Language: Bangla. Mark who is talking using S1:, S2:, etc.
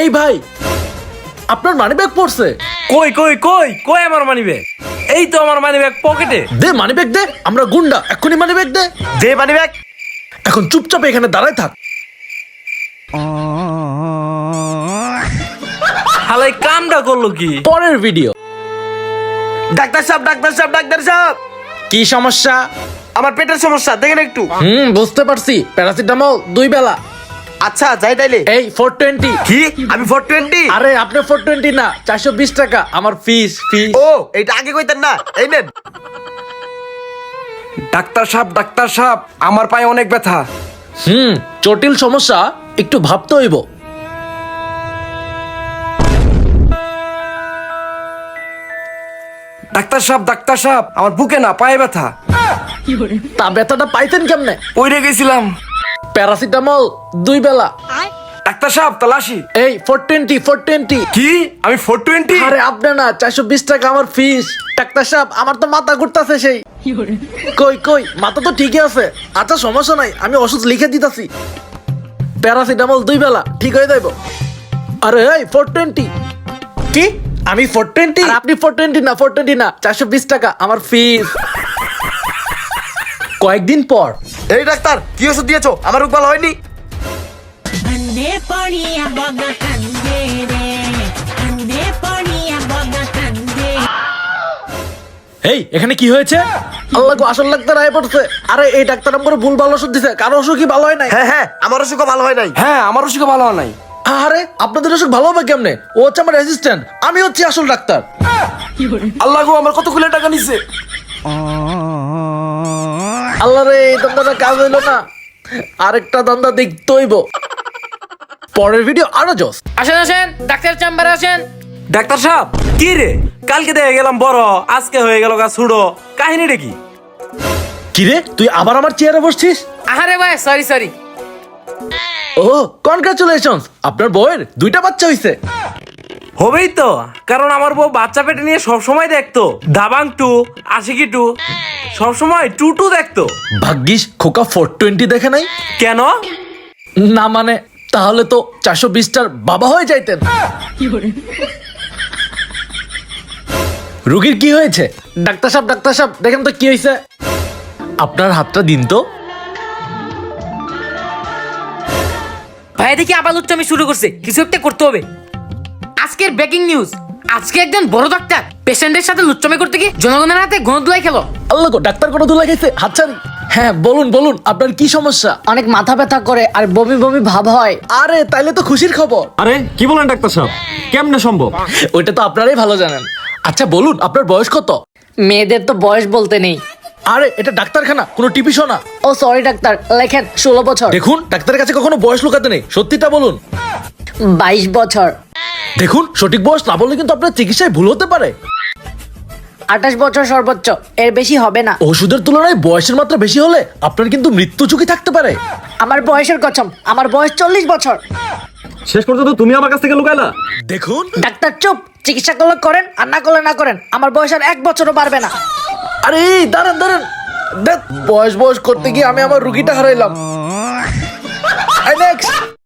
S1: এই ভাই আপনার মানি ব্যাগ পড়ছে।
S2: কই কই কই কই আমার মানি ব্যাগ এই তো আমার মানি ব্যাগ পকেটে
S1: দে মানি ব্যাগ দে আমরা গুন্ডা এক্ষুনি মানি ব্যাগ দে।
S3: দে মানি ব্যাগ
S1: এখন চুপচাপ এখানে দাঁড়ায় থাক।
S2: হালাই কামটা করল কি?
S1: পরের ভিডিও
S3: ডাক্তার সাহেব ডাক্তার সাহেব ডাক্তার সাহেব।
S1: কি সমস্যা?
S3: আমার পেটের সমস্যা দেখেন একটু।
S1: হুম বুঝতে পারছি। প্যারাসিটামল দুই বেলা।
S3: আচ্ছা যাই তাইলে।
S1: এই ফোর টোয়েন্টি
S3: কি? আমি ফোর টোয়েন্টি
S1: আরে আপনি ফোর টোয়েন্টি না চারশো বিশ টাকা আমার ফিস ফিস
S3: ও এইটা আগে কইতেন না। এই নেন।
S2: ডাক্তার সাহেব ডাক্তার সাহেব আমার পায়ে অনেক ব্যথা।
S1: হুম জটিল সমস্যা একটু ভাবতে হইব।
S2: ডাক্তার সাহেব ডাক্তার সাহেব আমার বুকে না পায়ে ব্যথা।
S1: তা ব্যথাটা পাইতেন কেমনে?
S2: পইরে গেছিলাম।
S1: প্যারাসিটামল দুই বেলা।
S2: ডাক্তার সাহেব তালাশি
S1: এই ফোর টোয়েন্টি ফোর টোয়েন্টি
S2: কি? আমি ফোর টোয়েন্টি
S1: আরে আপনি না চারশো বিশ টাকা আমার ফিস ডাক্তার সাহেব আমার তো মাথা ঘুরতেছে সেই। কই কই মাথা তো ঠিকই আছে। আচ্ছা সমস্যা নাই আমি ওষুধ লিখে দিতাছি। প্যারাসিটামল দুই বেলা ঠিক হয়ে যাইব। আরে এই ফোর টোয়েন্টি কি? আমি ফোর টোয়েন্টি আপনি ফোর টোয়েন্টি না ফোর টোয়েন্টি না চারশো বিশ টাকা আমার ফিস কয়েকদিন পর।
S3: এই ডাক্তার কি ওষুধ দিয়েছ? আমার রোগ ভালো হয়নি.
S1: এই এখানে কি হয়েছে? আল্লাহ গো, আসল ডাক্তার আয় পড়ছে। আরে এই ডাক্তার আমাকে ভুল ভালো ওষুধ দিছে। কারও অসুখই ভালো হয় নাই।
S3: হ্যাঁ হ্যাঁ আমার অসুখ ভালো হয় নাই।
S2: হ্যাঁ আমার অসুখ ভালো হয় নাই।
S1: আরে আপনাদের অসুখ ভালো হবে কেমনে? ও হচ্ছে আমার অ্যাসিস্ট্যান্ট আমি হচ্ছি আসল ডাক্তার।
S2: আল্লাহ গো আমার খুলে টাকা নিছে?
S1: আল্লাহ রে এই দান্দাটা কাজ হইল না। আরেকটা দান্দা দেখতে হইব। পরের ভিডিও আরও জস।
S4: আসেন আসেন ডাক্তার চেম্বারে আসেন।
S2: ডাক্তার সাহেব কি রে? কালকে দেখে গেলাম বড় আজকে হয়ে গেল গা ছুড়ো কাহিনীটা কি?
S1: কি রে তুই আবার আমার চেয়ারে বসছিস?
S4: আহারে ভাই সরি সরি
S1: ও কনগ্রাচুলেশনস আপনার বউয়ের দুইটা বাচ্চা হইছে।
S2: হবেই তো। কারণ আমার বউ বাচ্চা পেটে নিয়ে সবসময় দেখতো। দাবাং টু আশিকি টু সবসময় টু টু দেখতো।
S1: ভাগ্যিস খোকা ফোর টোয়েন্টি দেখে নাই?
S2: কেন?
S1: না মানে তাহলে তো চারশো বিশটার বাবা হয়ে যাইতেন। রুগীর কি হয়েছে? ডাক্তার সাহেব ডাক্তার সাহেব দেখেন তো কি হয়েছে আপনার হাতটা দিন তো।
S4: ভাই দেখি আবার আমি শুরু করছে। কিছু একটা করতে হবে। আজকের ব্রেকিং নিউজ আজকে একজন বড় ডাক্তার পেশেন্টের সাথে লুচ্চমে করতে গিয়ে জনগণের হাতে গণদুলাই খেলো।
S1: আল্লাহ গো ডাক্তার কোনো দুলা গেছে হাতছাড়ি হ্যাঁ বলুন বলুন আপনার কি সমস্যা?
S5: অনেক মাথা ব্যথা করে আর বমি বমি ভাব হয়।
S1: আরে তাইলে তো খুশির খবর।
S6: আরে কি বলেন ডাক্তার সাহেব? কেমনে সম্ভব?
S1: ওইটা তো আপনারাই ভালো জানেন। আচ্ছা বলুন আপনার বয়স কত?
S5: মেয়েদের তো বয়স বলতে নেই।
S1: আরে এটা ডাক্তারখানা কোনো টিভি শো না।
S5: ও সরি ডাক্তার লেখেন ষোলো বছর।
S1: দেখুন ডাক্তারের কাছে কখনো বয়স লুকাতে নেই। সত্যিটা বলুন।
S5: বাইশ বছর।
S1: দেখুন সঠিক বয়স না বললে কিন্তু আপনার চিকিৎসায় ভুল হতে পারে।
S5: আঠাশ বছর সর্বোচ্চ এর বেশি হবে না।
S1: ওষুধের তুলনায় বয়সের মাত্রা বেশি হলে আপনার কিন্তু মৃত্যু ঝুঁকি থাকতে পারে।
S5: আমার বয়সের কসম আমার বয়স চল্লিশ বছর।
S6: শেষ পর্যন্ত তুমি আমার কাছ থেকে লুকাইলা?
S1: দেখুন।
S5: ডাক্তার চুপ। চিকিৎসা করলে করেন আর না করলে না করেন আমার বয়স আর এক বছরও বাড়বে না।
S1: আরে দাঁড়ান দাঁড়ান। দেখ বয়স বয়স করতে গিয়ে আমি আমার রুগীটা হারাইলাম। নেক্সট